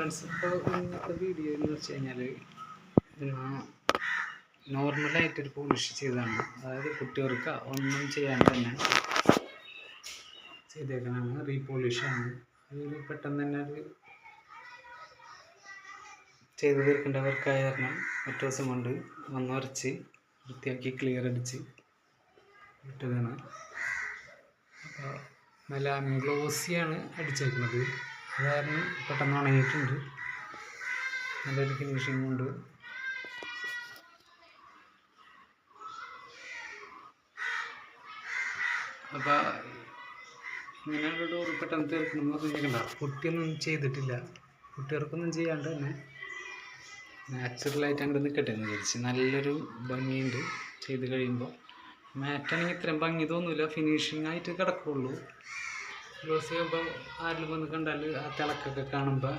Friends ഇപ്പോൾ ഇന്നത്തെ video എന്ന് വെച്ച് കഴിഞ്ഞാൽ നോർമലായിട്ടൊരു പോളിഷ് ചെയ്തതാണ് അതായത് കുട്ടികൾക്ക് ഒന്നും ചെയ്യാണ്ട് തന്നെ ചെയ്തേക്കണതാണ് റീപോളിഷാണ് അതിൽ പെട്ടെന്ന് തന്നെ അത് ചെയ്ത് തീർക്കേണ്ടവർക്കായ കാരണം ഒറ്റ ദിവസം കൊണ്ട് വന്ന് വരച്ച് വൃത്തിയാക്കി ക്ലിയർ അടിച്ച് ഇട്ടതാണ്. അപ്പോൾ മെലാമിൻ ഗ്ലോസിയാണ് അടിച്ചേക്കുന്നത്. അത് കാരണം പെട്ടെന്ന് ഉണങ്ങിയിട്ടുണ്ട്. നല്ലൊരു ഫിനിഷിംഗ് ഉണ്ട്. അപ്പോൾ ഇങ്ങനെയുള്ള ഡോർ പെട്ടെന്ന് തീർക്കണമെന്ന് പറഞ്ഞിട്ടുണ്ടോ കുട്ടിയൊന്നും ചെയ്തിട്ടില്ല. കുട്ടികൾക്കൊന്നും ചെയ്യാണ്ട് തന്നെ നാച്ചുറലായിട്ട് അങ്ങോട്ട് നിൽക്കട്ടെ എന്ന് വിചാരിച്ച് നല്ലൊരു ഭംഗിയുണ്ട് ചെയ്ത് കഴിയുമ്പോൾ മാറ്റാണെങ്കിൽ ഇത്രയും ഭംഗി തോന്നില്ല ഫിനിഷിംഗ് ആയിട്ട് കിടക്കുള്ളൂ. ഗ്ലോസ് ചെയ്യുമ്പോൾ ആരെങ്കിലും വന്ന് കണ്ടാൽ ആ തിളക്കൊക്കെ കാണുമ്പോൾ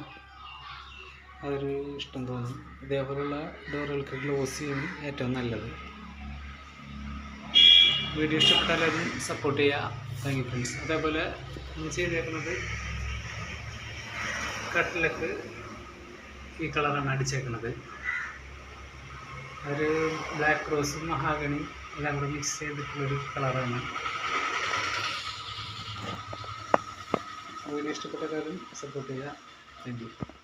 അതൊരു ഇഷ്ടം തോന്നും. ഇതേപോലുള്ള ഡോറുകൾക്ക് ക്ലോസ് ചെയ്യുന്നു ഏറ്റവും നല്ലത്. വീഡിയോ ഇഷ്ടപ്പെട്ടാൽ അതും സപ്പോർട്ട് ചെയ്യുക താങ്ക് യു ഫ്രണ്ട്സ് അതേപോലെ നമ്മൾ ചെയ്തേക്കുന്നത് കട്ടിലൊക്കെ ഈ കളറാണ് അടിച്ചേക്കുന്നത് ഒരു ബ്ലാക്ക് റോസും മഹാഗണി എല്ലാം കൂടെ മിക്സ് ചെയ്തിട്ടുള്ളൊരു കളറാണ്. വീഡിയോ ഇഷ്ടപ്പെട്ട കാര്യം സപ്പോർട്ട് ചെയ്യുക. താങ്ക്